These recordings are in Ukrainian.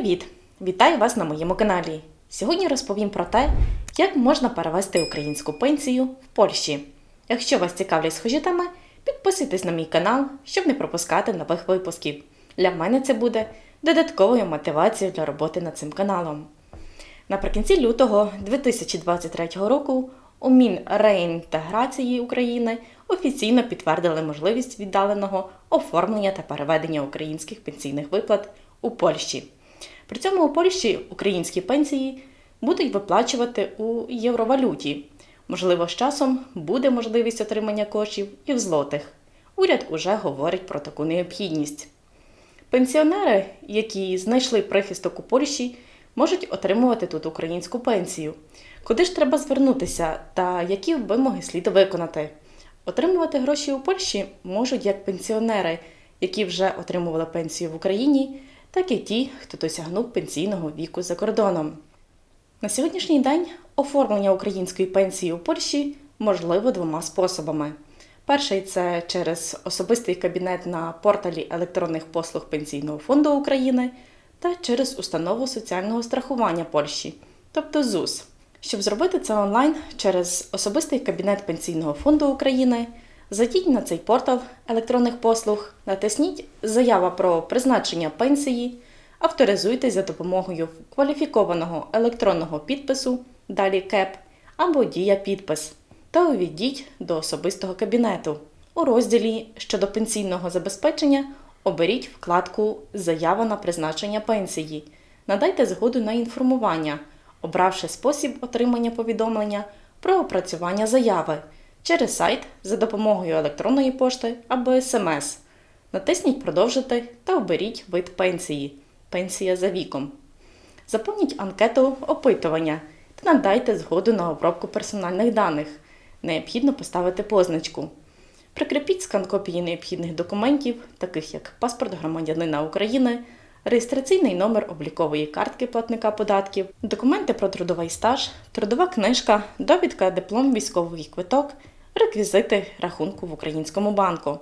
Привіт! Вітаю вас на моєму каналі. Сьогодні розповім про те, як можна перевести українську пенсію в Польщі. Якщо вас цікавлять схожі теми, підписуйтесь на мій канал, щоб не пропускати нових випусків. Для мене це буде додатковою мотивацією для роботи над цим каналом. Наприкінці лютого 2023 року у Мінреінтеграції України офіційно підтвердили можливість віддаленого оформлення та переведення українських пенсійних виплат у Польщі. При цьому у Польщі українські пенсії будуть виплачувати у євровалюті. Можливо, з часом буде можливість отримання коштів і в злотих. Уряд уже говорить про таку необхідність. Пенсіонери, які знайшли прихисток у Польщі, можуть отримувати тут українську пенсію. Куди ж треба звернутися та які вимоги слід виконати? Отримувати гроші у Польщі можуть як пенсіонери, які вже отримували пенсію в Україні, так і ті, хто досягнув пенсійного віку за кордоном. На сьогоднішній день оформлення української пенсії у Польщі можливо двома способами. Перший це через особистий кабінет на порталі електронних послуг Пенсійного фонду України та через установу соціального страхування Польщі, тобто ЗУС. Щоб зробити це онлайн через особистий кабінет Пенсійного фонду України, зайдіть на цей портал електронних послуг, натисніть Заява про призначення пенсії, авторизуйтесь за допомогою кваліфікованого електронного підпису, далі КЕП або Дія підпис та увійдіть до особистого кабінету. У розділі щодо пенсійного забезпечення оберіть вкладку Заява на призначення пенсії. Надайте згоду на інформування, обравши спосіб отримання повідомлення про опрацювання заяви через сайт за допомогою електронної пошти або СМС. Натисніть Продовжити та оберіть вид пенсії пенсія за віком. Заповніть анкету опитування та надайте згоду на обробку персональних даних. Необхідно поставити позначку. Прикріпіть скан копії необхідних документів, таких як паспорт громадянина України, реєстраційний номер облікової картки платника податків, документи про трудовий стаж, трудова книжка, довідка, диплом, військовий квиток, реквізити рахунку в українському банку.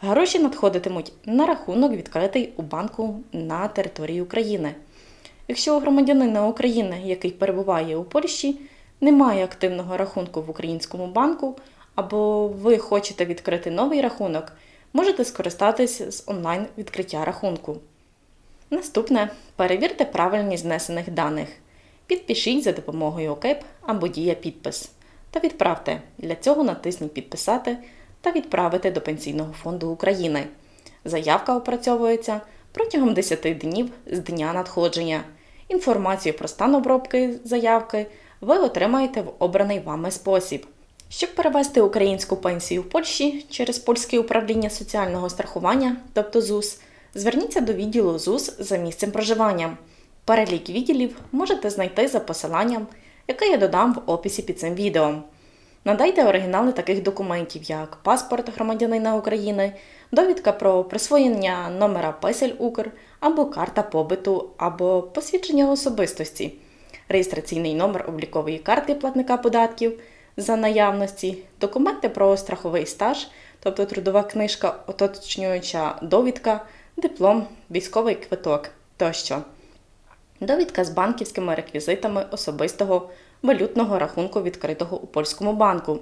Гроші надходитимуть на рахунок, відкритий у банку на території України. Якщо у громадянина України, який перебуває у Польщі, немає активного рахунку в українському банку, або ви хочете відкрити новий рахунок, можете скористатись з онлайн відкриття рахунку. Наступне перевірте правильність знесених даних. Підпишіть за допомогою ОКЕП або Дія підпис та відправте. Для цього натисніть Підписати та відправити до Пенсійного фонду України. Заявка опрацьовується протягом 10 днів з дня надходження. Інформацію про стан обробки заявки ви отримаєте в обраний вами спосіб. Щоб перевести українську пенсію в Польщі через польське управління соціального страхування, тобто ЗУС, зверніться до відділу ЗУС за місцем проживання. Перелік відділів можете знайти за посиланням, яке я додам в описі під цим відео. Надайте оригінали таких документів, як паспорт громадянина України, довідка про присвоєння номера Песель Укр або карта побиту, або посвідчення особистості, реєстраційний номер облікової карти платника податків за наявності, документи про страховий стаж, тобто трудова книжка, оточнююча довідка, диплом, військовий квиток тощо. Довідка з банківськими реквізитами особистого валютного рахунку, відкритого у польському банку.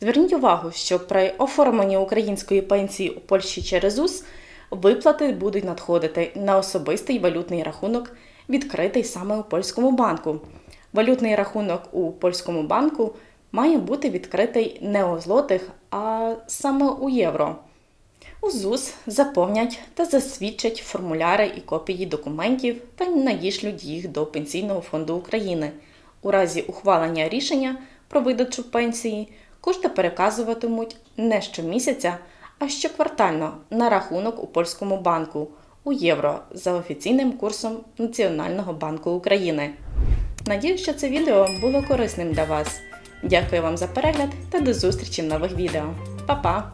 Зверніть увагу, що при оформленні української пенсії у Польщі через УС виплати будуть надходити на особистий валютний рахунок, відкритий саме у польському банку. Валютний рахунок у польському банку має бути відкритий не у злотих, а саме у євро. У ЗУС заповнять та засвідчать формуляри і копії документів та надішлють їх до Пенсійного фонду України. У разі ухвалення рішення про видачу пенсії кошти переказуватимуть не щомісяця, а щоквартально на рахунок у польському банку у євро за офіційним курсом Національного банку України. Надію, що це відео було корисним для вас. Дякую вам за перегляд та до зустрічі в нових відео. Па-па!